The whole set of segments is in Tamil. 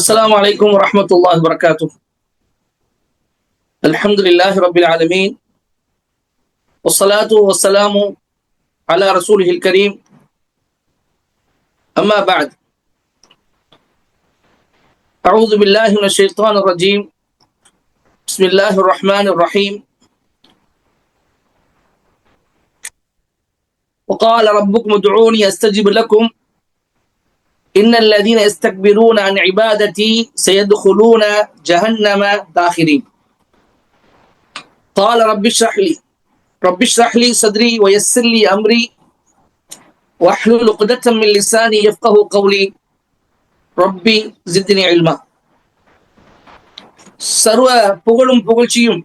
السلام عليكم ورحمة الله وبركاته. الحمد لله رب العالمين. والصلاة والسلام على رسوله الكريم. أما بعد. أعوذ بالله من الشيطان الرجيم. بسم الله الرحمن الرحيم. وقال ربكم ادعوني أستجب لكم. إن الذين يستكبرون عن عبادتي سيدخلون جهنم داخرين قال رب اشرح لي رب اشرح لي صدري ويسر لي أمري واحلل عقدة من لساني يفقه قولي ربي زدني علما சர்வ புகழும் புகழ்ச்சியும்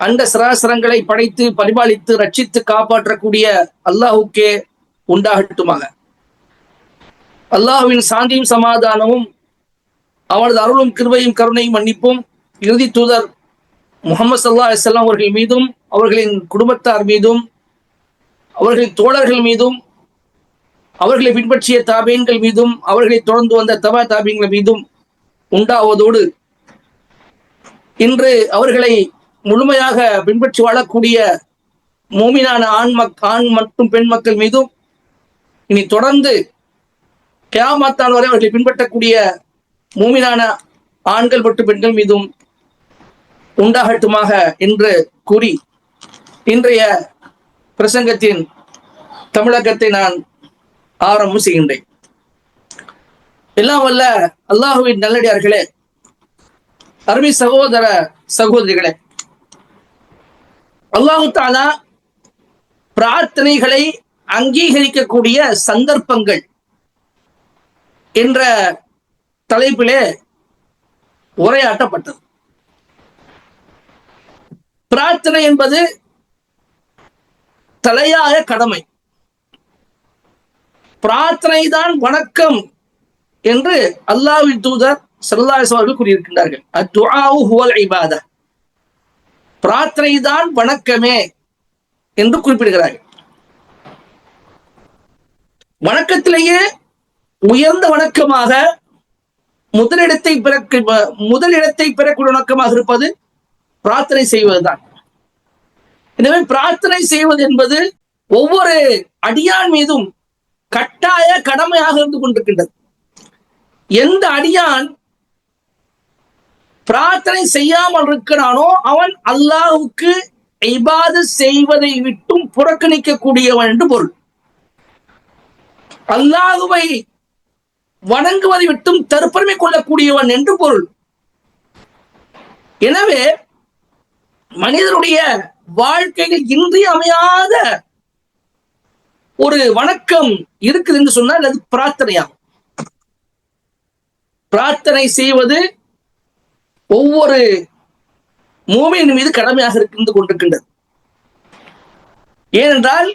அண்ட சராசரங்களை படைத்து பரிபாலித்து ரட்சித்து காப்பாற்றக்கூடிய அல்லாஹுக்கே உண்டாகட்டுமாக அல்லாஹ்வின் சாந்தியும் சமாதானமும் அவனது அருளும் கிருபையும் கருணையும் மன்னிப்பும் இறுதி தூதர் முகமது சல்லா அலிஸ்லாம் அவர்கள் மீதும் அவர்களின் குடும்பத்தார் மீதும் அவர்களின் தோழர்கள் மீதும் அவர்களை பின்பற்றிய தாபீன்கள் மீதும் அவர்களை தொடர்ந்து வந்த தபா தாபீன்கள் மீதும் உண்டாவதோடு இன்று அவர்களை முழுமையாக பின்பற்றி வாழக்கூடிய மூமினான ஆண் மக் ஆண் மற்றும் பெண் மக்கள் மீதும் இனி தொடர்ந்து கியாமத்தால் வரை அவர்களை பின்பற்றக்கூடிய மூமினான ஆண்கள் மற்றும் பெண்கள் மீதும் உண்டாகட்டுமாக என்று கூறி இன்றைய பிரசங்கத்தின் தமிழகத்தை நான் ஆரம்பம் செய்கின்றேன். எல்லாம் வல்ல அல்லாஹுவின் நல்லடியார்களே அருமை சகோதர சகோதரிகளே அல்லாஹு தாலா பிரார்த்தனைகளை அங்கீகரிக்கக்கூடிய சந்தர்ப்பங்கள் என்ற தலைப்பிலே உரையாற்றப்பட்டது. பிரார்த்தனை என்பது தலையாய கடமை. பிரார்த்தனை தான் வணக்கம் என்று அல்லாஹ்வின் தூதர் சல்லாஸ் அவர்கள் கூறியிருக்கின்றார்கள். அத்துஆவு ஹுவல் இபாத. பிரார்த்தனை தான் வணக்கமே என்று குறிப்பிடுகிறார்கள். வணக்கத்திலேயே உயர்ந்த வணக்கமாக முதலிடத்தை பிறக்க முதலிடத்தை பெறக்கூடிய வணக்கமாக இருப்பது பிரார்த்தனை செய்வதுதான். எனவே பிரார்த்தனை செய்வது என்பது ஒவ்வொரு அடியான் மீதும் கட்டாய கடமையாக இருந்து கொண்டிருக்கின்றது. எந்த அடியான் பிரார்த்தனை செய்யாமல் இருக்கிறானோ அவன் அல்லாஹுக்கு இபாது செய்வதை விட்டும் புறக்கணிக்கக்கூடியவன் என்று பொருள். அல்லாஹுவை வணங்குவதை விட்டும் தற்பெருமை கொள்ளக்கூடியவன் என்று பொருள். எனவே மனிதனுடைய வாழ்க்கையில் இன்றியமையாத ஒரு வணக்கம் இருக்குது என்று சொன்னால் அது பிரார்த்தனையாகும். பிரார்த்தனை செய்வது ஒவ்வொரு மூமியின் மீது கடமையாக இருந்து கொண்டிருக்கின்றது. ஏனென்றால்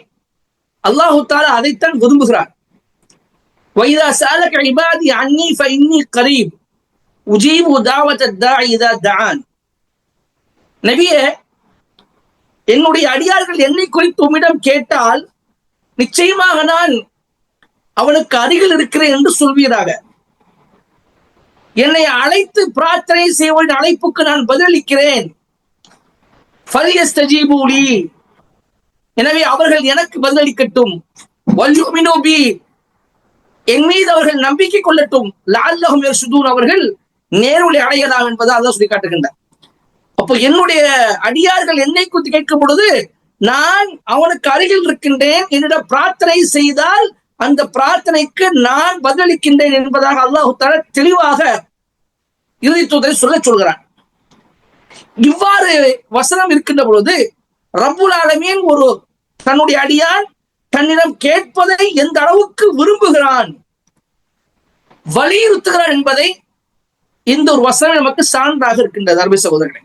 அல்லாஹு தாலா அதைத்தான் விரும்புகிறார் வைதா சாலக இபாதி அன்னி ஃபைன்னி கரீப் உஜீபு தாவத தா இதா தான் நபியே என்னுடைய அடியார்கள் என்னை குறித்து உம்மிடம் கேட்டால் நிச்சயமாக நான் அவனுக்கு அருகில் இருக்கிறேன் என்று சொல்வீராக. என்னை அழைத்து பிரார்த்தனை செய்வதின் அழைப்புக்கு நான் பதிலளிக்கிறேன். எனவே அவர்கள் எனக்கு பதிலளிக்கட்டும். வல்யுமினோபி என் மீது அவர்கள் நம்பிக்கை கொள்ளட்டும். லால்லஹும் சுதூர் அவர்கள் நேர்வழி அடையலாம் என்பதை அதான் சொல்லி காட்டுகின்றார் அப்போ என்னுடைய அடியார்கள் என்னை குறித்து கேட்கும் பொழுது நான் அவனுக்கு அருகில் இருக்கின்றேன் என்னிடம் பிரார்த்தனை செய்தால் அந்த பிரார்த்தனைக்கு நான் பதிலளிக்கின்றேன் என்பதாக அல்லாஹு தர தெளிவாக இறுதி தூதரை சொல்ல சொல்கிறான். இவ்வாறு வசனம் இருக்கின்ற பொழுது ரப்புல் ஆலமீன் ஒரு தன்னுடைய அடியான் தன்னிடம் கேட்பதை எந்த அளவுக்கு விரும்புகிறான்? வலியுறுத்துகிறான் என்பதை இந்த ஒரு வசனம் நமக்கு சான்றாக இருக்கின்றது அருமை சகோதரர்களே.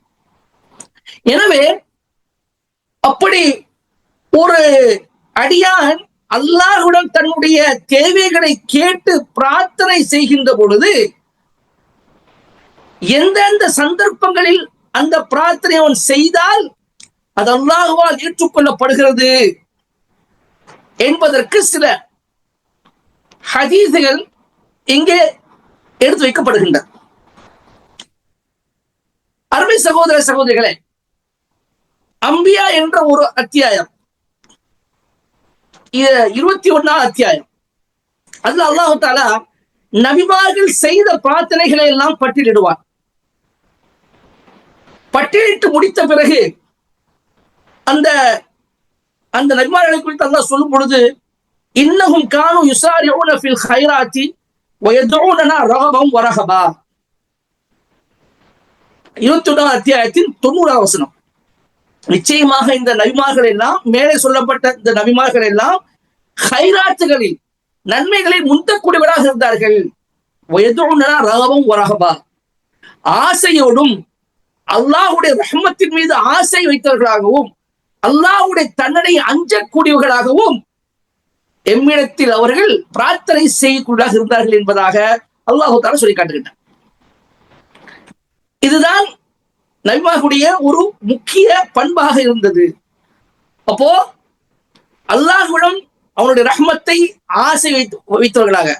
எனவே அப்படி ஒரு அடியான் அல்லாஹுடன் தன்னுடைய தேவைகளை கேட்டு பிரார்த்தனை செய்கின்ற பொழுது எந்தெந்த சந்தர்ப்பங்களில் அந்த பிரார்த்தனை அவன் செய்தால் அது அல்லாஹுவால் ஏற்றுக்கொள்ளப்படுகிறது? என்பதற்கு சில ஹதீசுகள் இங்கே எடுத்து வைக்கப்படுகின்றன. அருமை சகோதர சகோதரிகளே அம்பியா என்ற ஒரு அத்தியாயம் இருபத்தி ஒன்னாம் அத்தியாயம். அதுல அல்லாஹு தாலா நபிமார்கள் செய்த பிரார்த்தனைகளை எல்லாம் பட்டியலிடுவார் பட்டியலிட்டு முடித்த பிறகு அந்த அந்த நபிமார்களை குறித்து அல்லாஹ் சொல்லும் பொழுது இன்னகும் கானு யுசாரிஊன ஃபில் ஹைராத்தி வயதுஊனனா ரகபம் வரகபா. இருபத்தி ஒன்றாம் அத்தியாயத்தின் தொண்ணூறாம் வசனம். நிச்சயமாக இந்த நபிமார்கள் எல்லாம் மேலே சொல்லப்பட்ட இந்த நபிமார்கள் எல்லாம் ஹைராத்துகளில் நன்மைகளை முந்தக்கூடியவராக இருந்தார்கள். வயதுனா ரகபம் வரகபா. ஆசையோடும் அல்லாஹுடைய ரஹ்மத்தின் மீது ஆசை வைத்தவர்களாகவும் அல்லாஹ்வுடைய தண்டனை அஞ்சக்கூடியவர்களாகவும் எம்மிடத்தில் அவர்கள் பிரார்த்தனை செய்யக்கூடியவர்களாக இருந்தார்கள் என்பதாக அல்லாஹு தாலா சொல்லி காட்டுகின்றார் இதுதான் நபிமாகுடைய ஒரு முக்கிய பண்பாக இருந்தது. அப்போ அல்லாஹுடன் அவனுடைய ரஹ்மத்தை ஆசை வைத்து வைத்தவர்களாக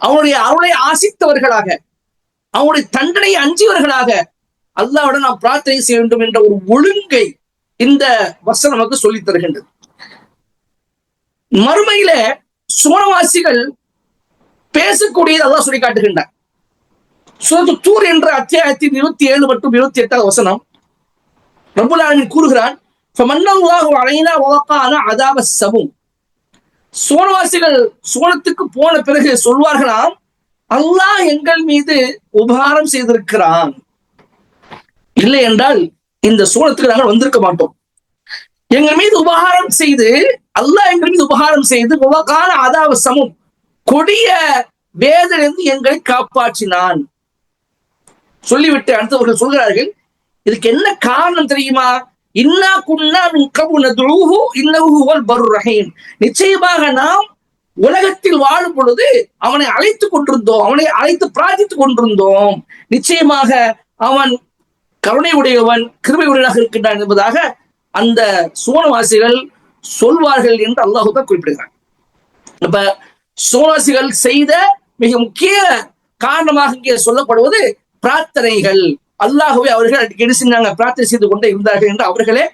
அவனுடைய அருளை ஆசித்தவர்களாக அவனுடைய தண்டனை அஞ்சியவர்களாக அல்லாவுடன் நாம் பிரார்த்தனை செய்ய வேண்டும் என்ற ஒரு ஒழுங்கை இந்த வசனம் நமக்கு சொல்லித் தருகின்றது. மறுமையில சுவனவாசிகள் பேசக்கூடியது அதான் சொல்லி காட்டுகின்றார் சூரத்து தூர் என்ற அத்தியாயத்தின் இருபத்தி ஏழு மற்றும் இருபத்தி எட்டாவது வசனம் ரபுல் கூறுகிறான் ஃபமன்னல்லாஹு சபும். சோனவாசிகள் சோனத்துக்கு போன பிறகு சொல்வார்களாம் அல்லாஹ் எங்கள் மீது உபகாரம் செய்திருக்கிறான். இல்லை என்றால் இந்த சூழத்துக்கு நாங்கள் வந்திருக்க மாட்டோம். எங்கள் மீது உபகாரம் செய்து அல்லாஹ் எங்கள் மீது உபகாரம் செய்து உவகான அதாவது சமம். கொடிய வேதனிலிருந்து எங்களை காப்பாற்றினான். சொல்லிவிட்டு அடுத்தவர்கள் சொல்கிறார்கள் இதுக்கு என்ன காரணம் தெரியுமா? இன்னா குன்னா மின் கபுன பரு ரஹீம். நிச்சயமாக நாம் உலகத்தில் வாழும் பொழுது அவனை அழைத்துக் கொண்டிருந்தோம் அவனை அழைத்து பிரார்த்தித்துக் கொண்டிருந்தோம். நிச்சயமாக அவன் கருணை உடையவன் கிருபை உடையவனாக இருக்கின்றான் என்பதாக அந்த சோனவாசிகள் சொல்வார்கள் என்று அல்லாஹுதான் குறிப்பிடுகிறான். இப்ப சோனவாசிகள் செய்த மிக முக்கிய காரணமாக இங்கே சொல்லப்படுவது பிரார்த்தனைகள். அல்லாஹுவே அவர்கள் அடிக்கடி செஞ்சாங்க? பிரார்த்தனை செய்து கொண்டே இருந்தார்கள் என்று அவர்களே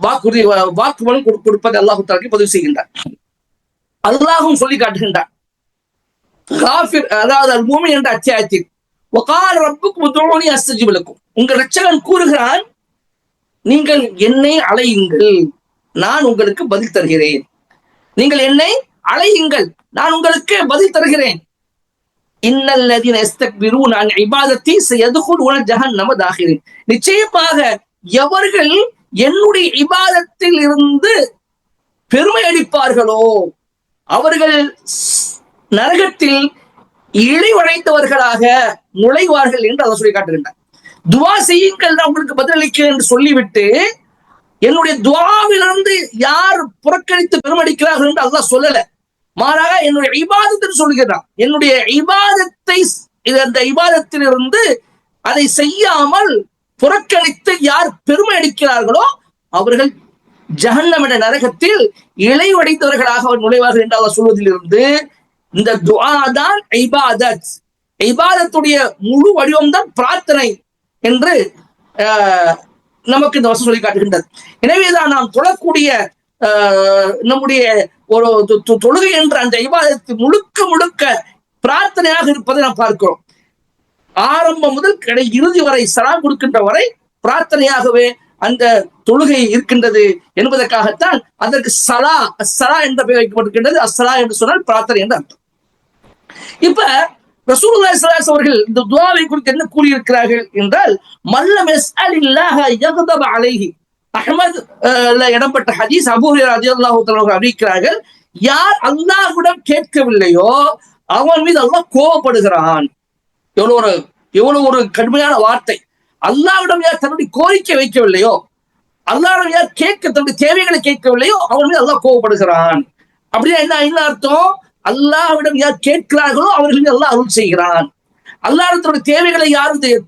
வாக்குறுதி வாக்குமூலம் கொடு- கொடுப்பதை அல்லாஹு தாலுக்கு பதிவு செய்கின்றார் அல்லாஹும் சொல்லி காட்டுகின்றார் காஃபிர் அதாவது அல் என்ற அத்தியாயத்தில் வகால் ரப்புக்கும் உதுஊனி அசஜி விளக்கும் உங்கள் ரட்சகன் கூறுகிறான் நீங்கள் என்னை அலையுங்கள். நான் உங்களுக்கு பதில் தருகிறேன். நீங்கள் என்னை அலையுங்கள். நான் உங்களுக்கு பதில் தருகிறேன். இன்னல்லதீன நான் அன் இபாதத்தி உன ஜஹன்னம நமதாகிறேன் நிச்சயமாக எவர்கள் என்னுடைய இபாதத்தில் இருந்து பெருமை அடிப்பார்களோ அவர்கள் நரகத்தில் இழிவடைந்தவர்களாக நுழைவார்கள் என்று அதை சொல்லி காட்டுகின்றார் துவா செய்யுங்கள் நான் உங்களுக்கு பதிலளிக்கிறேன் என்று சொல்லிவிட்டு என்னுடைய துவாவிலிருந்து யார் புறக்கணித்து பெருமடிக்கிறார்கள் என்று அல்லாஹ் சொல்லல. மாறாக என்னுடைய இபாதத்தில் சொல்கிறான் என்னுடைய இபாதத்தை அந்த இபாதத்திலிருந்து அதை செய்யாமல் புறக்கணித்து யார் பெருமை அடிக்கிறார்களோ அவர்கள் ஜஹன்னம் என்ற நரகத்தில் இளைவடைந்தவர்களாக அவர் நுழைவார்கள் என்று அவர் சொல்வதிலிருந்து இந்த துஆ தான் ஐபாதத் ஐபாதத்துடைய முழு வடிவம் தான் பிரார்த்தனை என்று ஆஹ், நமக்கு இந்த வசம் சொல்லி காட்டுகின்றது. எனவேதான் நாம் தொழக்கூடிய ஆஹ், நம்முடைய ஒரு தொழுகை என்ற அந்த இபாதத்து முழுக்க முழுக்க பிரார்த்தனையாக இருப்பதை நாம் பார்க்கிறோம். ஆரம்பம் முதல் கடை இறுதி வரை சலாம் கொடுக்கின்ற வரை பிரார்த்தனையாகவே அந்த தொழுகை இருக்கின்றது என்பதற்காகத்தான் அதற்கு சலா சலா என்ற பெயர் வைக்கப்பட்டிருக்கின்றது. அஸ்ஸலா என்று சொன்னால் பிரார்த்தனை என்று அர்த்தம். இப்ப ரசூலுல்லாஹி அவர்கள் இந்த துவாவை குறித்து என்ன கூறியிருக்கிறார்கள் என்றால் மல்லம் இல்லாஹ யக்தப அலைஹி. அஹ்மத் அஹ், இடம்பெற்ற ஹதீஸ் அபூ ஹுரைரா அவர்கள் அறிவிக்கிறார்கள் யார் அல்லாஹ்விடம் கேட்கவில்லையோ அவன் மீது அல்லாஹ் கோபப்படுகிறான் எவ்வளவு ஒரு எவ்வளவு ஒரு கடுமையான வார்த்தை. அல்லாவிடம் யார் தன்னுடைய கோரிக்கை வைக்கவில்லையோ அல்லாவிடம் யார் கேட்க தன்னுடைய தேவைகளை கேட்கவில்லையோ அவன் மீது அல்லாஹ் கோபப்படுகிறான் அப்படின்னா என்ன என்ன அர்த்தம்? அல்லாஹ்விடம் யார் கேட்கிறார்களோ அவர்களுக்கு அல்லாஹ் அருள் செய்கிறான். அல்லாஹ்விடத்தோட தேவைகளை யார் தே-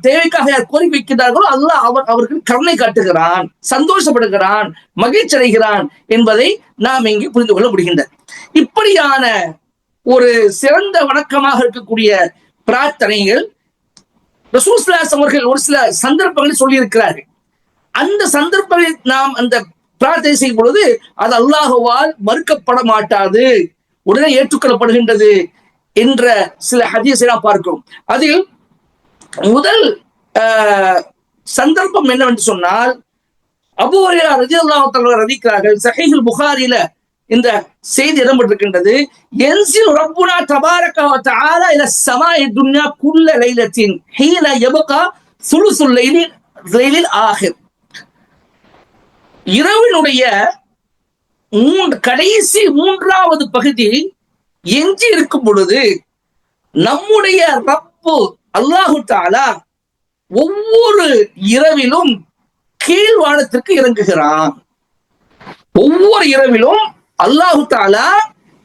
தேவைக்காக யார் கோரி வைக்கிறார்களோ அல்லாஹ் அவர் அவர்கள் கருணை காட்டுகிறான் சந்தோஷப்படுகிறான் மகிழ்ச்சி அடைகிறான் என்பதை நாம் இங்கே புரிந்து கொள்ள முடிகின்ற இப்படியான ஒரு சிறந்த வணக்கமாக இருக்கக்கூடிய பிரார்த்தனைகள் ரசூஸ்லாஸ் அவர்கள் ஒரு சில சந்தர்ப்பங்களை சொல்லியிருக்கிறார்கள். அந்த சந்தர்ப்பங்களில் நாம் அந்த பிரார்த்தனை செய்யும் பொழுது அது அல்லாஹுவால் மறுக்கப்பட மாட்டாது. உடனே ஏற்றுக்கொள்ளப்படுகின்றது என்ற சில ஹதீஸை நாம் பார்க்கிறோம். அதில் முதல் சந்தர்ப்பம் என்னவென்று சொன்னால் அபுவரையா ஹுரைரா ரலியல்லாஹு தஆலா அறிவிக்கிறார்கள் சஹீஹுல் புகாரில இந்த செய்தி இடம்பெற்றிருக்கின்றது என்சில் ரப்புனா தபாரக வ இல சமாய துன்யா குல்ல லைலத்தின் ஹீல யபகா சுலுசுல் லைலி லைலில் ஆகும் இரவினுடைய மூன்று கடைசி மூன்றாவது பகுதி எஞ்சி இருக்கும் பொழுது நம்முடைய ரப்பு அல்லாஹு தாலா ஒவ்வொரு இரவிலும் கீழ்வானத்திற்கு இறங்குகிறான். ஒவ்வொரு இரவிலும் அல்லாஹு தாலா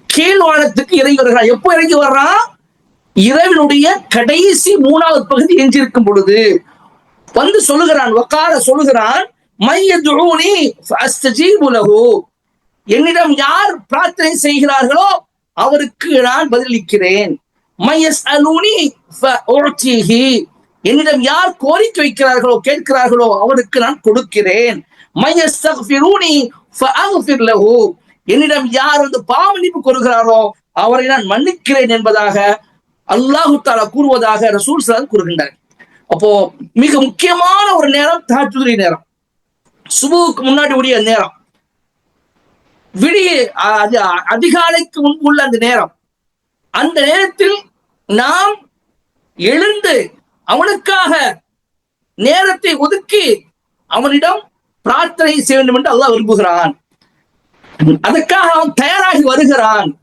கீழ்வானத்துக்கு இறங்கி வருகிறான். எப்போ இறங்கி வர்றான்? இரவினுடைய கடைசி மூணாவது பகுதி எஞ்சிருக்கும் பொழுது. வந்து சொல்லுகிறான் உக்கார சொல்லுகிறான் மையதுஊனி அஸ்தஜி உலகோ என்னிடம் யார் பிரார்த்தனை செய்கிறார்களோ அவருக்கு நான் பதிலளிக்கிறேன். மையஸ் அலூனி என்னிடம் யார் கோரிக்கை வைக்கிறார்களோ கேட்கிறார்களோ அவருக்கு நான் கொடுக்கிறேன். மையஸ் என்னிடம் யார் வந்து பாவனிப்பு கொள்கிறாரோ அவரை நான் மன்னிக்கிறேன் என்பதாக அல்லாஹு தாலா கூறுவதாக ரசூல் சலாம் கூறுகின்றார் அப்போ மிக முக்கியமான ஒரு நேரம் தாஜுதுரி நேரம். சுபுவுக்கு முன்னாடி உடைய நேரம். விடிய அது அதிகாலைக்கு முன்பு உள்ள அந்த நேரம். அந்த நேரத்தில் நாம் எழுந்து அவனுக்காக நேரத்தை ஒதுக்கி அவனிடம் பிரார்த்தனை செய்ய வேண்டும் என்று அல்லாஹ் விரும்புகிறான். அதற்காக அவன் தயாராகி வருகிறான்.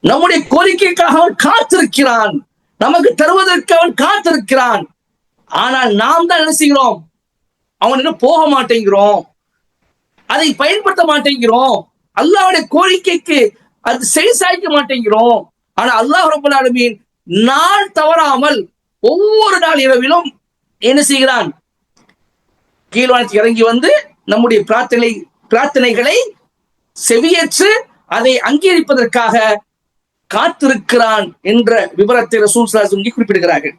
நம்முடைய கோரிக்கைக்காக அவன் காத்திருக்கிறான். நமக்கு தருவதற்கு அவன் காத்திருக்கிறான். ஆனால் நாம் தான் நினைச்சுகிறோம் அவனிடம் போக மாட்டேங்கிறோம். அதை பயன்படுத்த மாட்டேங்கிறோம். அல்லாவுடைய கோரிக்கைக்கு அது செவிசாய்க்க மாட்டேங்கிறோம். ஆனா அல்லாஹ் ரப்பல் ஆலமீன் நாள் தவறாமல் ஒவ்வொரு நாள் இரவிலும் என்ன செய்கிறான்? கீழ்வானத்துக்கு இறங்கி வந்து நம்முடைய பிரார்த்தனை பிரார்த்தனைகளை செவியேற்று அதை அங்கீகரிப்பதற்காக காத்திருக்கிறான் என்ற விவரத்தை ரசூல் ஸல்லல்லாஹு குறிப்பிடுகிறார்கள்.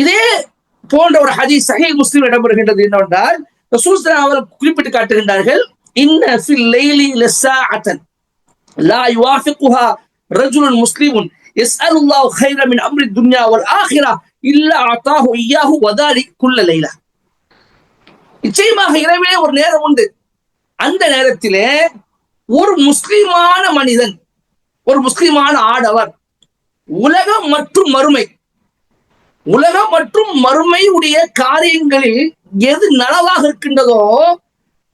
இதே போன்ற ஒரு ஹதீஸ் சகை முஸ்லீம் இடம்பெறுகின்றது என்னவென்றால் ரசூல் ஸல்லல்லாஹு அவர் குறிப்பிட்டு காட்டுகின்றார்கள் இன்ன ஃபில் லைலி லஸாஅத்தன் லா யுவாஃபிகுஹா ரஜுலுன் முஸ்லிமுன் يسأل الله خيرا من أمر الدنيا والآخرة إلا أعطاه إياه وذلك كل ليلة நிச்சயமாக இரவிலே ஒரு நேரம் உண்டு அந்த நேரத்திலே ஒரு முஸ்லிமான மனிதன் ஒரு முஸ்லிமான ஆடவர் உலகம் மற்றும் மறுமை உலகம் மற்றும் மறுமையுடைய காரியங்களில் எது நலவாக இருக்கின்றதோ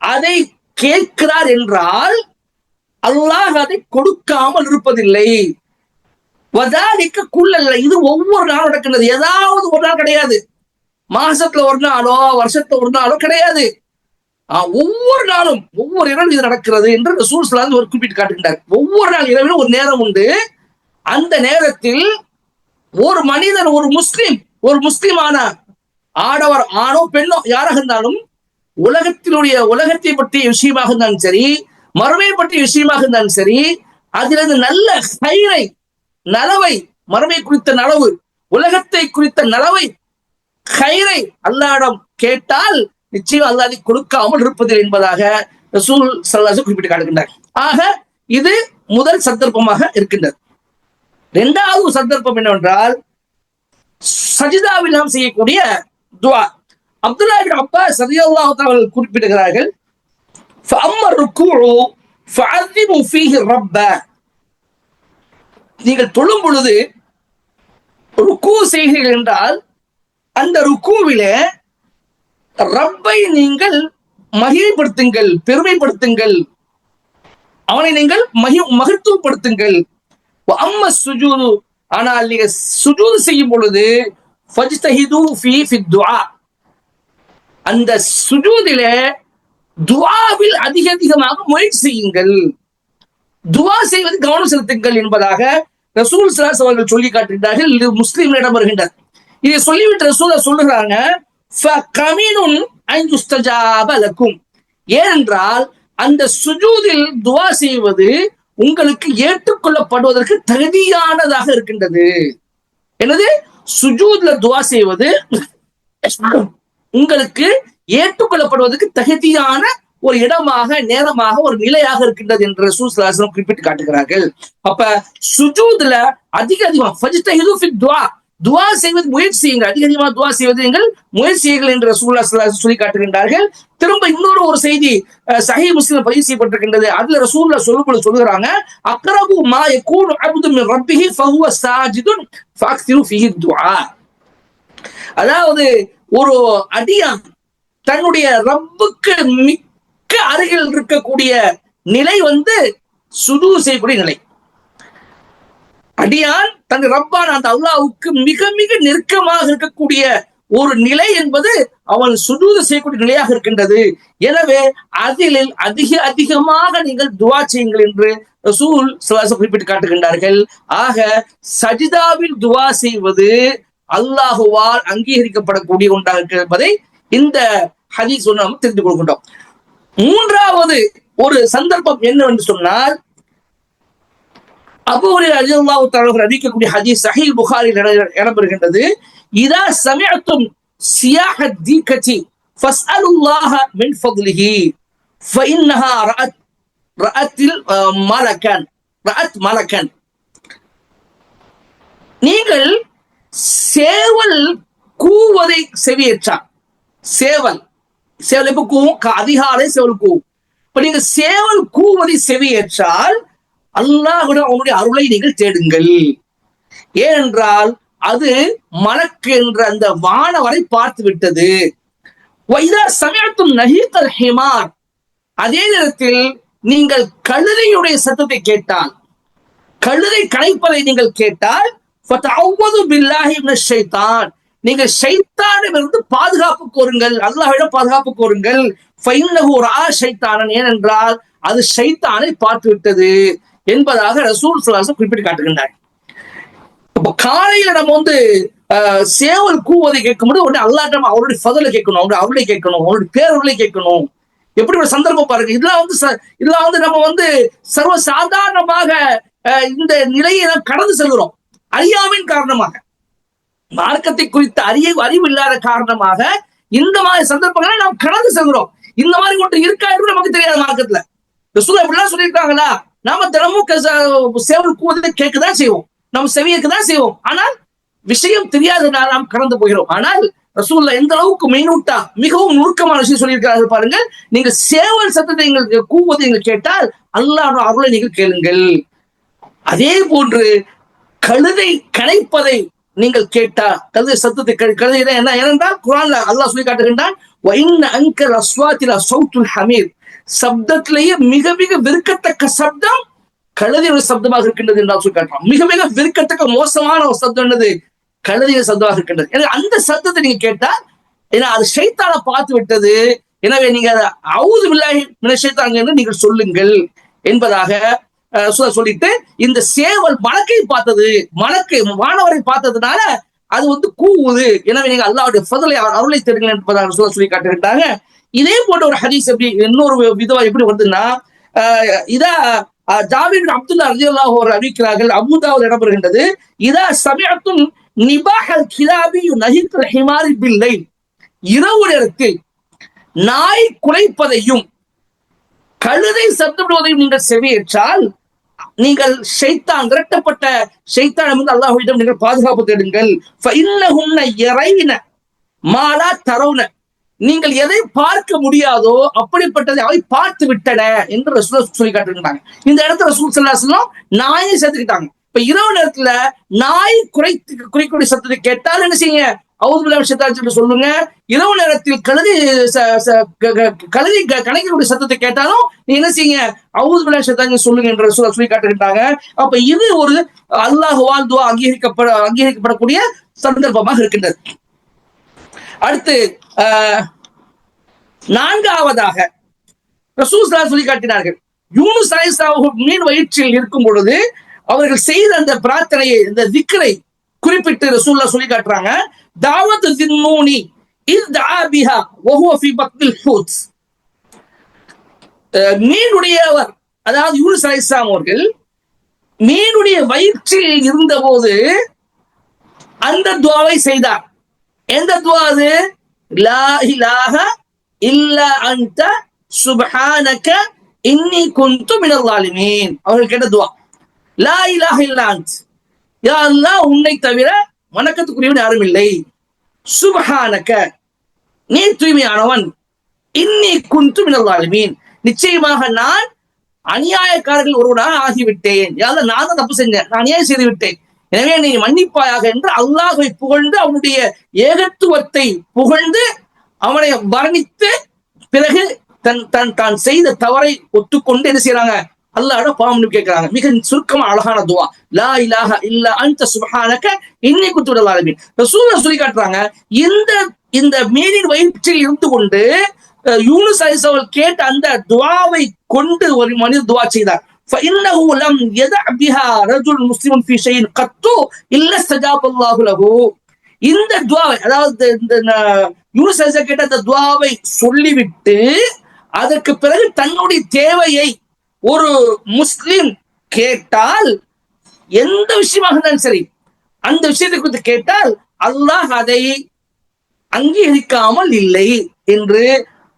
அதை கேட்கிறார் என்றால் அல்லாஹ் அதை கொடுக்காமல் இருப்பதில்லை. வதாலிக்க குள்ளல்ல இது ஒவ்வொரு நாளும் நடக்கிறது ஏதாவது ஒரு நாள் கிடையாது. மாசத்துல ஒரு நாளோ வருஷத்துல ஒரு நாளோ கிடையாது. ஆஹ் ஒவ்வொரு நாளும் ஒவ்வொரு இரவு இது நடக்கிறது என்று ரசூல் ஸல்லல்லாஹு ஒரு குறிப்பிட்டு காட்டுகின்றார். ஒவ்வொரு நாள் இரவிலும் ஒரு நேரம் உண்டு. அந்த நேரத்தில் ஒரு மனிதன் ஒரு முஸ்லிம் ஒரு முஸ்லிமான ஆடவர் ஆணோ பெண்ணோ யாராக இருந்தாலும் உலகத்தினுடைய உலகத்தை பற்றிய விஷயமாக இருந்தாலும் சரி மறுமை பற்றிய விஷயமாக இருந்தாலும் சரி அதிலிருந்து நல்ல கயிறை நலவை மறுமை குறித்த நலவு உலகத்தை குறித்த நலவை கயிறை அல்லாடம் கேட்டால் நிச்சயம் அல்லாஹ் கொடுக்காமல் இருப்பதில்லை என்பதாக ரசூல் சல்லாசு குறிப்பிட்டு காட்டுகின்றார். ஆக இது முதல் சந்தர்ப்பமாக இருக்கின்றது. இரண்டாவது சந்தர்ப்பம் என்னவென்றால் சஜிதாவில் நாம் செய்யக்கூடிய துவா. அப்துல்லா பின் அப்பா சதியல்லாஹு அவர்கள் குறிப்பிடுகிறார்கள் நீங்கள் தொழும் பொழுது ருக்கு செய்கிறீர்கள் என்றால் அந்த ருக்குவில ரப்பை நீங்கள் மகிழ்படுத்துங்கள் பெருமைப்படுத்துங்கள். அவனை நீங்கள் மகி மகிழ்த்துவப்படுத்துங்கள் அம்ம சுஜூது ஆனால் நீங்க சுஜூது செய்யும் பொழுது ஃபஜ்தஹிது ஃபி ஃபி அந்த சுஜூதிலே துவாவில் அதிக அதிகமாக முயற்சி செய்யுங்கள். துவா செய்வது கவனம் செலுத்துங்கள் என்பதாக ரசூல் சிலாஸ் அவர்கள் சொல்லி காட்டுகிறார்கள் இது முஸ்லீம்களிடம் வருகின்றது இதை சொல்லிவிட்டு ரசூல சொல்லுகிறாங்க ஏனென்றால் அந்த சுஜூதில் துவா செய்வது உங்களுக்கு ஏற்றுக்கொள்ளப்படுவதற்கு தகுதியானதாக இருக்கின்றது. என்னது? சுஜூத்ல துவா செய்வது உங்களுக்கு ஏற்றுக்கொள்ளப்படுவதற்கு தகுதியான ஒரு இடமாக நேரமாக ஒரு நிலையாக இருக்கின்றது என்று சூசலாசனம் குறிப்பிட்டு காட்டுகிறார்கள். அப்ப சுஜூதுல அதிக அதிகமா துவா. செய்வது முயற்சி செய்யுங்கள். அதிக அதிகமா துவா செய்வது நீங்கள் முயற்சி செய்யுங்கள் என்று ரசூல்லா சொல்லி காட்டுகின்றார்கள். திரும்ப இன்னொரு ஒரு செய்தி அஹ், முஸ்லிம் பதிவு செய்யப்பட்டிருக்கின்றது. அதுல ரசூல்லா சொல்லும்போது சொல்லுகிறாங்க அக்ரபு மா யகூனு அப்து மின் ரப்பிஹி ஃபஹுவ சாஜிதுன் ஃபஅக்திரு ஃபீஹி துஆ அதாவது ஒரு அடியான் தன்னுடைய ரப்புக்கு மிக்க அருகில் இருக்கக்கூடிய நிலை வந்து சுது செய்யக்கூடிய நிலை. அடியான் தன் ரப்பான் அந்த அல்லாவுக்கு மிக மிக நெருக்கமாக இருக்கக்கூடிய ஒரு நிலை என்பது அவன் சுஜூது செய்யக்கூடிய நிலையாக இருக்கின்றது. எனவே அதில் அதிக அதிகமாக நீங்கள் துவா செய்யுங்கள் என்று ரசூல் குறிப்பிட்டு காட்டுகின்றார்கள். ஆக சஜிதாவில் துவா செய்வது அல்லாஹுவால் அங்கீகரிக்கப்படக்கூடிய ஒன்றாக இருக்கு என்பதை இந்த ஹதீஸ் ஒன்று நம்ம தெரிந்து கொள்கின்றோம். மூன்றாவது ஒரு சந்தர்ப்பம் என்னவென்று சொன்னால் அபூரி அலியல்லாஹு தலைவர் அறிவிக்கக்கூடிய ஹதீஸ் சஹீஹ் புகாரில் இடம்பெறுகின்றது. இதா சமிஅத்தும் சியாஹ தீகதி ஃபஸ்அலுல்லாஹ மின் ஃபத்லிஹி ஃபஇன்னஹா ரஅத் ரஅத்தில் மலக்கன் ரஅத் மலக்கன். நீங்கள் சேவல் கூவதை செவியேற்றான் சேவல். சேவல் எப்ப கூவும்? அதிகாலை சேவல் கூவும். இப்ப நீங்க சேவல் கூவதை செவியேற்றால் அல்லாஹுடன் அவனுடைய அருளை நீங்கள் தேடுங்கள். ஏனென்றால் அது மலக்கு என்ற அந்த வானவரை பார்த்து விட்டது. வைதா சமயத்தும் நஹீத்தல் ஹிமார். அதே நேரத்தில் நீங்கள் கழுதையுடைய சத்தத்தை கேட்டால் கழுதை கலைப்பதை நீங்கள் கேட்டால் ஃபதஅவ்வது பில்லாஹி ஷைத்தான் நீங்கள் ஷைத்தானிடமிருந்து பாதுகாப்பு கோருங்கள். அல்லாஹிடம் பாதுகாப்பு கோருங்கள். ஃபைன்னஹு ரஆ ஷைத்தானன். ஏனென்றால் அது ஷைத்தானை பார்த்து விட்டது என்பதாக ரசூல் சுலாசம் குறிப்பிட்டு காட்டுகின்றார். இப்போ காலையில நம்ம வந்து சேவல் கூவதை கேட்கும்போது உடனே அல்லாட்டம் அவருடைய பதில கேட்கணும் அவருடைய அருளை கேட்கணும் அவருடைய பேரவர்களை கேட்கணும். எப்படி ஒரு சந்தர்ப்பம் பாருங்க. இதெல்லாம் வந்து ச- இதெல்லாம் வந்து நம்ம வந்து சர்வ சாதாரணமாக அஹ், இந்த நிலையை நாம் கடந்து செல்கிறோம். அறியாவின் காரணமாக மார்க்கத்தை குறித்த அறிய அறிவு இல்லாத காரணமாக இந்த மாதிரி சந்தர்ப்பங்களை நாம் கடந்து செல்கிறோம். இந்த மாதிரி ஒன்று இருக்கா என்று நமக்கு தெரியாது மார்க்கத்துல. ரசூல் அப்படிலாம் சொல்லியிருக்காங்களா? நாம தினமும் சேவல் கூவதை கேட்கதான் செய்வோம். நம்ம செவியக்கு தான் செய்வோம். ஆனால் விஷயம் தெரியாதனால நாம் கடந்து போகிறோம். ஆனால் ரசூல்ல எந்த அளவுக்கு மெயினூட்டா மிகவும் நுணுக்கமான விஷயம் சொல்லியிருக்கிறார்கள் பாருங்கள். நீங்க சேவல் சத்தத்தை எங்களுக்கு கூவதை நீங்கள் கேட்டால் அல்லாஹ் அருளை நீங்கள் கேளுங்கள். அதே போன்று கழுதை கனைப்பதை நீங்கள் கேட்டா கழுதை சத்தத்தை கழுதை என்ன? ஏனென்றால் குரான்ல அல்லாஹ் சொல்லி காட்டுகின்றான் "வஇன்ன அங்கர் அஸ்வாத்தில சௌத்துல் ஹமீர். சப்தத்திலேயே மிக மிக வெறுக்கத்தக்க சப்தம் கழுதையுடைய சப்தமாக இருக்கின்றது என்று சொல்லி காட்டுறான். மிக மிக வெறுக்கத்தக்க மோசமான ஒரு சப்தம் என்னது? கழுதையின் சப்தமாக இருக்கின்றது. எனவே அந்த சத்தத்தை நீங்க கேட்டா ஏன்னா அது ஷைத்தான பார்த்து விட்டது. எனவே நீங்க அதை அவுது விழா மினஷைத்தான் என்று நீங்கள் சொல்லுங்கள் என்பதாக சொல்லிட்டு இந்த சேவல் மலக்கை பார்த்தது மலக்கை வானவரை பார்த்ததுனால அது வந்து கூவுது. எனவே நீங்க அல்லாவுடைய ஃபதலை அருளை தெரியுங்கள் என்பதாக சொல்ல சொல்லி காட்டுகின்றாங்க இதே போன்ற ஒரு ஹதீஸ் எப்படி இன்னொரு விதவா எப்படி வருதுன்னா இதா அஹ், ஜாபீர் அப்துல்லா ரலியல்லாஹு அவர் அறிவிக்கிறார்கள் அபுதாவில் இடம்பெறுகின்றது இதா சமயத்தும் நிபாஹல் கிலாபி நஹித்துல் ஹிமாரி பில்லை இரவு நேரத்தில் நாய் குலைப்பதையும் கழுதை சத்தமிடுவதையும் நீங்கள் செவியேற்றால் நீங்கள் ஷைத்தான் விரட்டப்பட்ட வந்து அல்லாஹுவிடம் நீங்கள் பாதுகாப்பு தேடுங்கள். ஃபஇன்னஹுன்ன மாலா தரவுன நீங்கள் எதை பார்க்க முடியாதோ அப்படிப்பட்டதை அவை பார்த்து விட்டன என்று ரசூல் சொல்லி காட்டுகிறாங்க இந்த இடத்துல ரசூல் ஸல்லல்லாஹு நாயே நாயை சேர்த்துக்கிட்டாங்க. இப்ப இரவு நேரத்துல நாய் குறைத்து குறைக்கூடிய சத்தத்தை கேட்டால் என்ன செய்யுங்க? அவுதுபில்லா சொல்லி சொல்லுங்க. இரவு நேரத்தில் கழுதி க- கழுதி கணக்கக்கூடிய சத்தத்தை கேட்டாலும் நீ என்ன செய்யுங்க? அவுதுபில்லா விஷயத்தாச்சு சொல்லுங்க என்ற சொல்ல சொல்லி காட்டுகின்றாங்க. அப்ப இது ஒரு அல்லாஹுவால் துவா அங்கீகரிக்கப்பட அங்கீகரிக்கப்படக்கூடிய சந்தர்ப்பமாக இருக்கின்றது. அடுத்து ஆஹ், நான்காவதாக ரசூஸ்லா சொல்லி காட்டினார்கள். யூனு அலைஹிஸ்ஸலாம் மீன் வயிற்றில் இருக்கும் பொழுது அவர்கள் செய்த அந்த பிரார்த்தனையை இந்த திக்கரை குறிப்பிட்டு ரசூல்லா சொல்லி காட்டுறாங்க. தாவத் தின்னூனி இல் தாபிஹா வஹுவ ஃபி பத்னில் ஹூத். அஹ் மீனுடையவர் அதாவது யூனுஸ் இஸ்லாம் அவர்கள் மீனுடைய வயிற்றில் இருந்தபோது அந்த துவாவை செய்தார். எந்த துவா அது? லா இலாஹ இல்ல அந்த சுபஹானக இன்னி குந்து மினல் ஸாலிமீன். அவர்கள் கேட்ட துவா. லா இலாஹ இல்லாந்த் அன்த். யா உன்னை தவிர வணக்கத்துக்குரியவன் யாரும் இல்லை. சுபஹானக்க நீ தூய்மையானவன். இன்னி குந்து மினல் நிச்சயமாக நான் அநியாயக்காரர்கள் ஒருவனாக ஆகிவிட்டேன். யாவது நான் தான் தப்பு செஞ்சேன். நான் அநியாயம் செய்து விட்டேன். எனவே நீ மன்னிப்பாயாக என்று அல்லாஹை புகழ்ந்து அவனுடைய ஏகத்துவத்தை புகழ்ந்து அவனை வர்ணித்து பிறகு தன் தன் தான் செய்த தவறை ஒத்துக்கொண்டு என்ன செய்யறாங்க அல்லாஹ்ட பாவம் கேட்கிறாங்க மிக சுருக்கமா அழகான துவா லா இலாஹ இல்ல அந்த சுபஹானக இன்னி குத்துடல் ஆலமீன் ரசூலுல்லாஹ் சொல்லி காட்டுறாங்க இந்த இந்த மீனின் வயிற்றில் இருந்து கொண்டு அஹ், யூனுஸ் அலைஹிஸ் அவர்கள் கேட்ட அந்த துவாவை கொண்டு ஒரு மனிதர் துவா செய்தார் فإنه لم يدع بها رجل مسلم في شيء قط إلا استجاب الله له இந்த துவாவை அதாவது இந்த ந- யூனுஸ் அலைஹிஸ்ஸலாம் கேட்ட அந்த துவாவை சொல்லிவிட்டு அதற்கு பிறகு தன்னுடைய தேவையை ஒரு முஸ்லிம் கேட்டால் எந்த விஷயமாக இருந்தாலும் சரி அந்த விஷயத்தை குறித்து கேட்டால் அல்லாஹ் அதை அங்கீகரிக்காமல் இல்லை என்று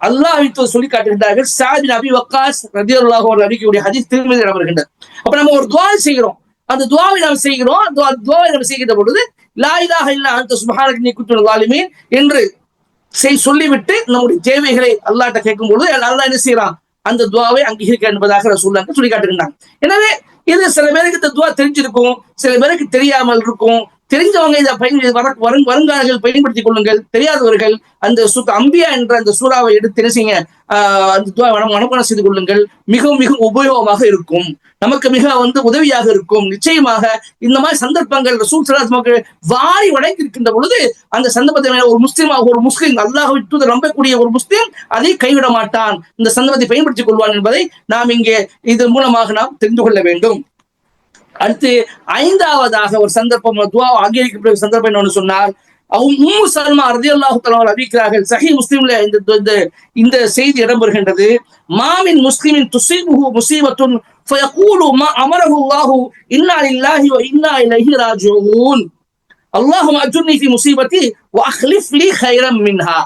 அல்லாஹ் வைத்து சொல்லி காட்டுகின்றார்கள். சாதி நபி வக்காஸ் ரதி அல்லாஹ் நபிக்குடைய ஹதீஸ் திருமதி வருகின்றது. அப்ப நம்ம ஒரு துவா செய்கிறோம். அந்த துவாவை நாம் செய்கிறோம். துவாவை நாம் செய்கின்ற பொழுது லாயிலாக இலாஹ இல்லா அந்த சுபஹானக நீ குத்துல் என்று செய் சொல்லிவிட்டு நம்முடைய தேவைகளை அல்லாட்ட கேட்கும் பொழுது அல்லாஹ் என்ன செய்யறான் அந்த துவாவை அங்கீகரிக்க என்பதாக ரசூலுல்லாஹ் சொல்லி காட்டுகின்றாங்க எனவே இது சில பேருக்கு இந்த துவா தெரிஞ்சிருக்கும் சில பேருக்கு தெரியாமல் இருக்கும். தெரிஞ்சவங்க இதை பயன் வர வரும் வருங்காலங்கள் பயன்படுத்திக் கொள்ளுங்கள். தெரியாதவர்கள் அந்த சுத்த அம்பியா என்ற அந்த சூறாவை எடுத்து என்ன ஆஹ் அந்த துவா மனப்பாடம் செய்து கொள்ளுங்கள். மிகவும் மிகவும் உபயோகமாக இருக்கும். நமக்கு மிக வந்து உதவியாக இருக்கும். நிச்சயமாக இந்த மாதிரி சந்தர்ப்பங்கள் ரசூல் ஸல்லல்லாஹு அலைஹி வாரி வளைந்து இருக்கின்ற பொழுது அந்த சந்தர்ப்பத்தை ஒரு முஸ்லீமாக ஒரு முஸ்லீம் அல்லாஹ் விட்டு நம்பக்கூடிய ஒரு முஸ்லீம் அதை கைவிட மாட்டான் இந்த சந்தர்ப்பத்தை பயன்படுத்திக் கொள்வான் என்பதை நாம் இங்கே இதன் மூலமாக நாம் தெரிந்து கொள்ள வேண்டும். அடுத்து ஐந்தாவதாக ஒரு சந்தர்ப்பம் துவா அங்கீகரிக்கப்பட்ட சந்தர்ப்பம் என்னன்னு சொன்னால் உம்மு சல்மா ரதியல்லாஹு தலைவர் அறிவிக்கிறார்கள். சஹி முஸ்லீம்ல இந்த இந்த செய்தி இடம்பெறுகின்றது. மாமின் முஸ்லிமின் துசீபுஹு முசீபத்துன் ஃபயகூலு மா அமரஹு அல்லாஹு இன்னா லில்லாஹி வ இன்னா இலைஹி ராஜிஊன். அல்லாஹும் அஜுர்னி ஃபி முசீபத்தி வ அஹ்லிஃப் லி ஹைரம் மின்ஹா.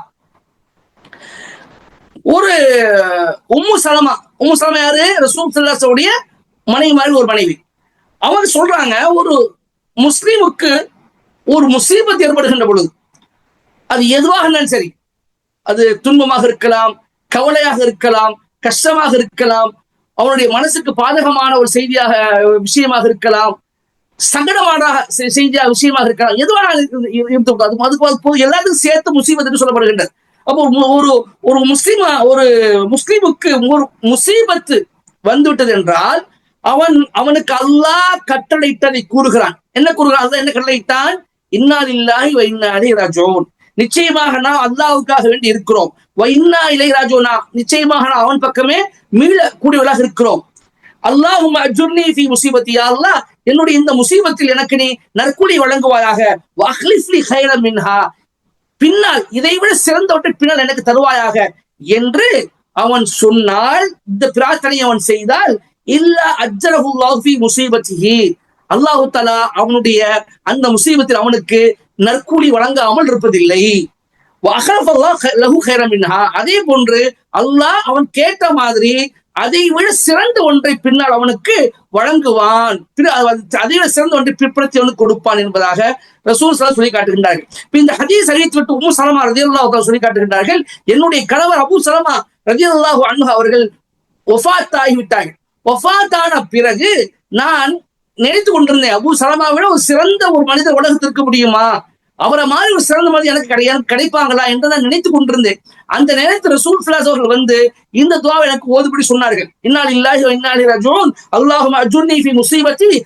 ஒரு உம்மு சலமா உம்மு சலமா யாரு? ரசூல் சல்லாஸோடைய மனைவி மாதிரி ஒரு மனைவி. அவங்க சொல்றாங்க ஒரு முஸ்லீமுக்கு ஒரு முசீபத் ஏற்படுகின்ற பொழுது அது எதுவாக இருந்தாலும் சரி அது துன்பமாக இருக்கலாம் கவலையாக இருக்கலாம் கஷ்டமாக இருக்கலாம் அவனுடைய மனசுக்கு பாதகமான ஒரு செய்தியாக விஷயமாக இருக்கலாம் சங்கடமான செ- செய்தியா விஷயமாக இருக்கலாம் எதுவாக இருந்துக்கூடாது அதுக்கு அது போது எல்லாத்துக்கும் சேர்த்து முசீபத் என்று சொல்லப்படுகின்றது. அப்போ ஒரு- ஒரு முஸ்லீமா ஒரு முஸ்லீமுக்கு ஒரு முசீபத்து வந்துவிட்டது என்றால் அவன் அவனுக்கு அல்லாஹ் கட்டளையிட்டதை கூறுகிறான். என்ன கூறுகிறான்? அல்லாஹ் என்ன கட்டளையிட்டான்? இன்னால் இல்லாஹி இன்னா இலைஹி ராஜிஊன். நிச்சயமாக நாம் அல்லாவுக்காக வேண்டி இருக்கிறோம். வைன்னா இலை ராஜோனா நிச்சயமாக நான் அவன் பக்கமே மீள கூடியவர்களாக இருக்கிறோம். அல்லாஹும் அஜுர்னி ஃபி முசீபத்தி. அல்லா என்னுடைய இந்த முசீபத்தில் எனக்கு நீ நற்குலி வழங்குவாயாக. வஹ்லிஃப்லி ஹைரம் மின்ஹா. பின்னால் இதைவிட சிறந்தவற்றை பின்னால் எனக்கு தருவாயாக. என்று அவன் சொன்னால் இந்த பிரார்த்தனை அவன் செய்தால் இல்ல அஜரஹுல்லாஹி ஃபி முசீபத்திஹி. அல்லாஹு தலா அவனுடைய அந்த முசீபத்தில் அவனுக்கு நற்கூலி வழங்காமல் இருப்பதில்லை. அதே போன்று அல்லாஹ் அவன் கேட்ட மாதிரி அதை விட சிறந்த ஒன்றை பின்னால் அவனுக்கு வழங்குவான். பிற- அதை விட சிறந்த ஒன்றை பிற்படுத்தி அவனுக்கு கொடுப்பான் என்பதாக ரசூல் சலா சொல்லி காட்டுகின்றார்கள் இப்ப இந்த ஹதீஸ் அறிவித்து விட்டு உமு சலமா ரதியல்லாஹு தஆலா சொல்லி காட்டுகின்றார்கள் என்னுடைய கணவர் அபு சலமா ரதியல்லாஹு அன்ஹு அவர்கள் ஒஃபாத் ஆகிவிட்டார்கள். ஒஃபாத்தான பிறகு நான் நினைத்து கொண்டிருந்தேன் அபு சலமாவை விட ஒரு சிறந்த ஒரு மனிதர் உலகத்தில் இருக்க முடியுமா? அவரை மாதிரி ஒரு சிறந்த மாதிரி எனக்கு கிடையா கிடைப்பாங்களா? என்று நான் நினைத்து கொண்டிருந்தேன். அந்த நேரத்தில் ரசூல் ஃபிலாஸ் அவர்கள் வந்து இந்த துவாவை எனக்கு ஓதுபடி சொன்னார்கள். இன்னால் இல்லாஹி வ இன்னா இலைஹி ராஜிஊன். அல்லாஹும்ம அஜுர்னி ஃபி முஸீபத்தி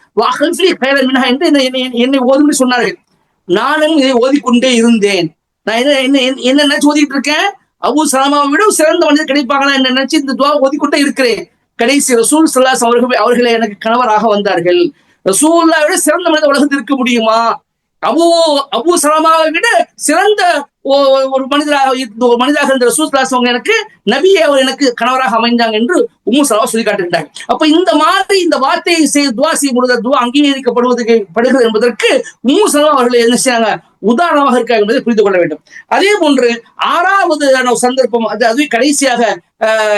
என்று என்னை என்னை- ஓதுபடி சொன்னார்கள். நானும் இதை ஓதிக்கொண்டே இருந்தேன். நான் என்ன என்ன என்ன- நினைச்சு ஓதிக்கிட்டு இருக்கேன்? அபு சலமாவை விட ஒரு சிறந்த மனிதர் கிடைப்பாங்களா? என்ன நினைச்சு இந்த துவா ஓதிக்கொண்டே இருக்கிறேன். கடைசி ரசூல் சல்லாஸ் அவர்கள் அவர்களே எனக்கு கணவராக வந்தார்கள். ரசூல்லாவை விட சிறந்த மனித உலகத்தில் இருக்க முடியுமா? அபு அபு சலமாவை விட சிறந்த ஒரு மனிதராக ஒரு மனிதராக இருந்த ரசூல் அவங்க எனக்கு நபியை அவர் எனக்கு கணவராக அமைந்தாங்க என்று உம்மு சலமா சொல்லி காட்டுகின்றாங்க அப்ப இந்த மாதிரி இந்த வார்த்தையை செய்ய துவா செய்யும் பொழுது துவா அங்கீகரிக்கப்படுவதற்கு படுகிறது என்பதற்கு உம்மு சலவா அவர்கள் என்ன செய்யாங்க உதாரணமாக இருக்காங்க என்பதை புரிந்து கொள்ள வேண்டும். அதே போன்று ஆறாவது சந்தர்ப்பம் அது அதுவே கடைசியாக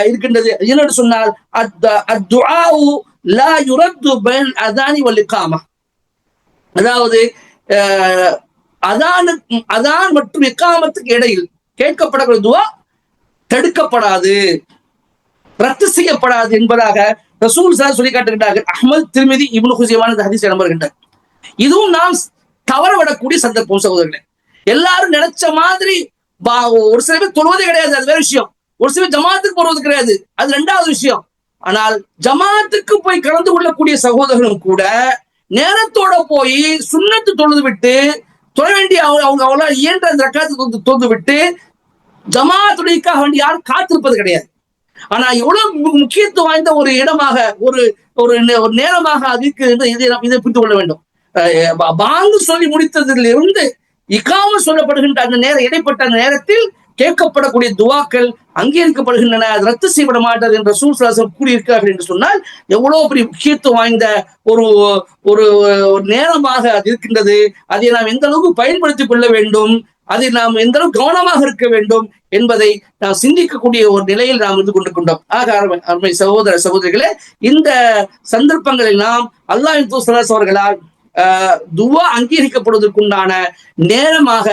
இருக்கின்றது. என்னென்று சொன்னால் அத்- அத்துஆஉ லா யுரத்து பைன் அதானி வல் அதாவது ஆஹ், அதானு அதான் மற்றும் எக்காமத்துக்கு இடையில் கேட்கப்படக்கூடிய துவா தடுக்கப்படாது ரத்து செய்யப்படாது என்பதாக ரசூல் சார் சொல்லி காட்டுகின்றார்கள். அஹ்மத் திருமதி இப்னு ஹுசைமான இந்த ஹதீஸ் இடம்பெறுகின்றார் இதுவும் நாம் தவறவிடக்கூடிய சந்தர்ப்பம் சகோதரர்களே. எல்லாரும் நினைச்ச மாதிரி ஒரு சில பேர் தொழுவதே கிடையாது அது வேற விஷயம். ஒரு சில பேர் ஜமாத்துக்கு போடுவது கிடையாது அது ரெண்டாவது விஷயம். ஆனால் ஜமாத்துக்கு போய் கலந்து கொள்ளக்கூடிய சகோதரர்களும் கூட நேரத்தோட போய் சுண்ணத்து தொழுது விட்டு தொழ வேண்டிய அவங்க அவங்க இயன்ற அந்த ரக்காத்து தொழுது விட்டு ஜமாத்துடைக்காக வேண்டி யாரும் காத்திருப்பது கிடையாது. ஆனா எவ்வளவு முக்கியத்துவம் வாய்ந்த ஒரு இடமாக ஒரு ஒரு நே- ஒரு நேரமாக அதுக்கு இதை நாம் இதை புரிந்து கொள்ள வேண்டும். அஹ் பாங்கு சொல்லி முடித்ததிலிருந்து இக்காம சொல்லப்படுகின்ற அந்த நேரம் இடைப்பட்ட அந்த நேரத்தில் கேட்கப்படக்கூடிய துவாக்கள் அங்கீகரிக்கப்படுகின்றன. அது ரத்து செய்யப்பட மாட்டது என்ற சூழ்நிலை கூறியிருக்கிறார்கள் என்று சொன்னால் எவ்வளவு பெரிய முக்கியத்துவம் வாய்ந்த ஒரு ஒரு ஒரு நேரமாக அது இருக்கின்றது. அதை நாம் எந்த அளவுக்கு பயன்படுத்திக் கொள்ள வேண்டும்? அதில் நாம் எந்த அளவுக்கு கவனமாக இருக்க வேண்டும்? என்பதை நாம் சிந்திக்கக்கூடிய ஒரு நிலையில் நாம் இருந்து கொண்டிருக்கின்றோம். ஆக அருமை அருமை சகோதர சகோதரிகளே இந்த சந்தர்ப்பங்களில் நாம் அல்லாஹ் அவர்களால் ஆஹ், துவா அங்கீகரிக்கப்படுவதற்குண்டான நேரமாக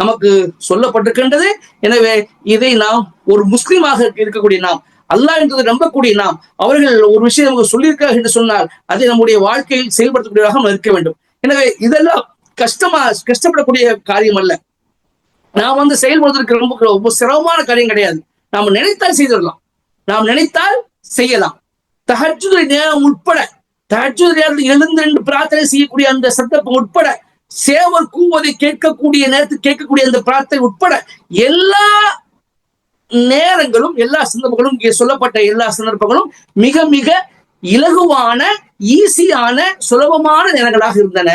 நமக்கு சொல்லப்பட்டிருக்கின்றது. எனவே இதை நாம் ஒரு முஸ்லீமாக இருக்கக்கூடிய நாம் அல்லாஹ் என்பதை நம்பக்கூடிய நாம் அவர்கள் ஒரு விஷயம் நமக்கு என்று சொன்னால் அதை நம்முடைய வாழ்க்கையில் செயல்படுத்தக்கூடியதாக நாம் இருக்க வேண்டும். எனவே இதெல்லாம் கஷ்டமா கஷ்டப்படக்கூடிய காரியம் அல்ல. நாம் வந்து செயல்படுவதற்கு ரொம்ப ரொம்ப சிரமமான காரியம் கிடையாது. நாம் நினைத்தால் செய்திடலாம் நாம் நினைத்தால் செய்யலாம். தஹஜ்ஜுது நேரம் உட்பட தஹஜ்ஜுது நேரத்தில் எழுந்து பிரார்த்தனை செய்யக்கூடிய அந்த சந்தர்ப்பம் உட்பட சேவர் கூவதை கேட்கக்கூடிய நேரத்தில் கேட்கக்கூடிய அந்த பிரார்த்தனை உட்பட எல்லா நேரங்களும் எல்லா சந்தர்ப்பங்களும் இங்கே சொல்லப்பட்ட எல்லா சந்தர்ப்பங்களும் மிக மிக இலகுவான ஈஸியான சுலபமான நேரங்களாக இருந்தன.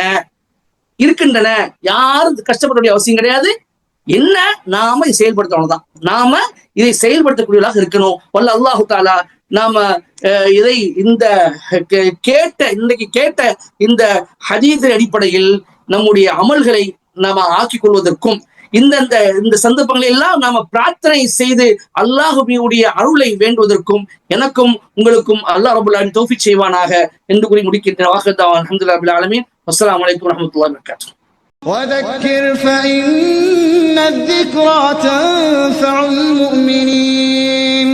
இருக்கின்றன. யாரும் கஷ்டப்பட அவசியம் கிடையாது. என்ன? நாம இதை செயல்படுத்தணும் தான் நாம இதை செயல்படுத்தக்கூடியவர்களாக இருக்கணும். வல்ல அல்லாஹு தாலா நாம அஹ், இதை இந்த கே- கேட்ட இன்னைக்கு கேட்ட இந்த ஹதீஸின் அடிப்படையில் நம்முடைய அமல்களை நாம ஆக்கிக் கொள்வதற்கும் இந்தந்த இந்த சந்தர்ப்பங்களை எல்லாம் நாம பிரார்த்தனை செய்து அல்லாஹுடைய அருளை வேண்டுவதற்கும் எனக்கும் உங்களுக்கும் அல்லாஹ் ரபுல் ஆலமீன் தௌஃபீக் செய்வானாக என்று கூறி முடிக்கின்ற வாக்குத்தான் அல்ஹம்துலில்லாஹி ரபில் ஆலமீன் அஸ்ஸலாமு அலைக்கும் வரஹ்மத்துல்லாஹி வபரகாத்துஹு وذكر فإن الذكرى تنفع المؤمنين